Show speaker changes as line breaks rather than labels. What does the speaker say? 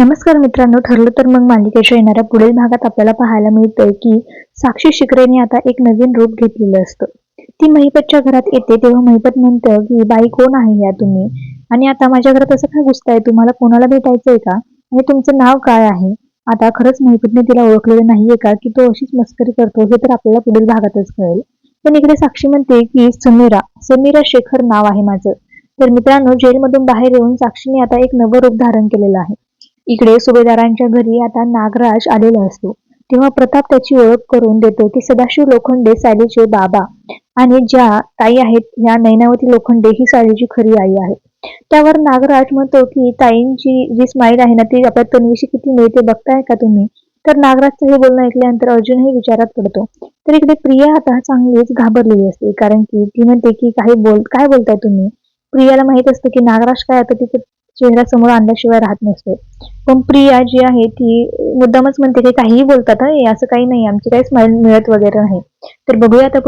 नमस्कार मित्रांनो ठरलं तर मग मालिकेच्या येणाऱ्या पुढील भागात आपल्याला पाहायला मिळतंय की साक्षी शिकरेने आता एक नवीन रूप घेतलेलं असतं. ती महिपतच्या घरात येते तेव्हा महिपत म्हणतं की बाई कोण आहे या तुम्ही? आणि आता माझ्या घरात असं काय घुसताय? तुम्हाला कोणाला भेटायचंय का? आणि तुमचं नाव काय आहे? आता खरंच महिपतने तिला ओळखलेलं नाहीये का की तो अशीच मस्करी करतो? हे तर आपल्याला पुढील भागातच कळेल. पण इकडे साक्षी म्हणते की समीरा समीरा शेखर नाव आहे माझं. तर मित्रांनो जेलमधून बाहेर येऊन साक्षीने आता एक नवं रूप धारण केलेलं आहे. इकडे सुभेदारांच्या घरी आता नागराज आलेला असतो. तेव्हा प्रताप त्याची ओळख करून देतो की सदाशिव लोखंडे सायलीचे बाबा आणि ज्या ताई आहेत ह्या नैनावती लोखंडे ही सायलीची खरी आई आहे त्यावर नागराज म्हणतो की ताईंची जी स्माईल आहे ना ती आपल्या तन्वीशी किती मिळते बघताय का तुम्ही? तर नागराजचं हे बोलणं ऐकल्यानंतर अर्जुनही विचारात पडतो. तर इकडे प्रिया आता चांगलीच घाबरलेली असते कारण की ती म्हणते की काही बोल काय बोलताय तुम्ही? प्रियाला माहीत असतं की नागराज काय आता तिथे चेहरा समोर आणल्याशिवाय राहत नसते. पण प्रिया जी आहे ती मुद्दामच म्हणते की काहीही बोलतात हे असं काही नाही आमची काही स्माईल मिळत वगैरे नाही. तर बघूया आता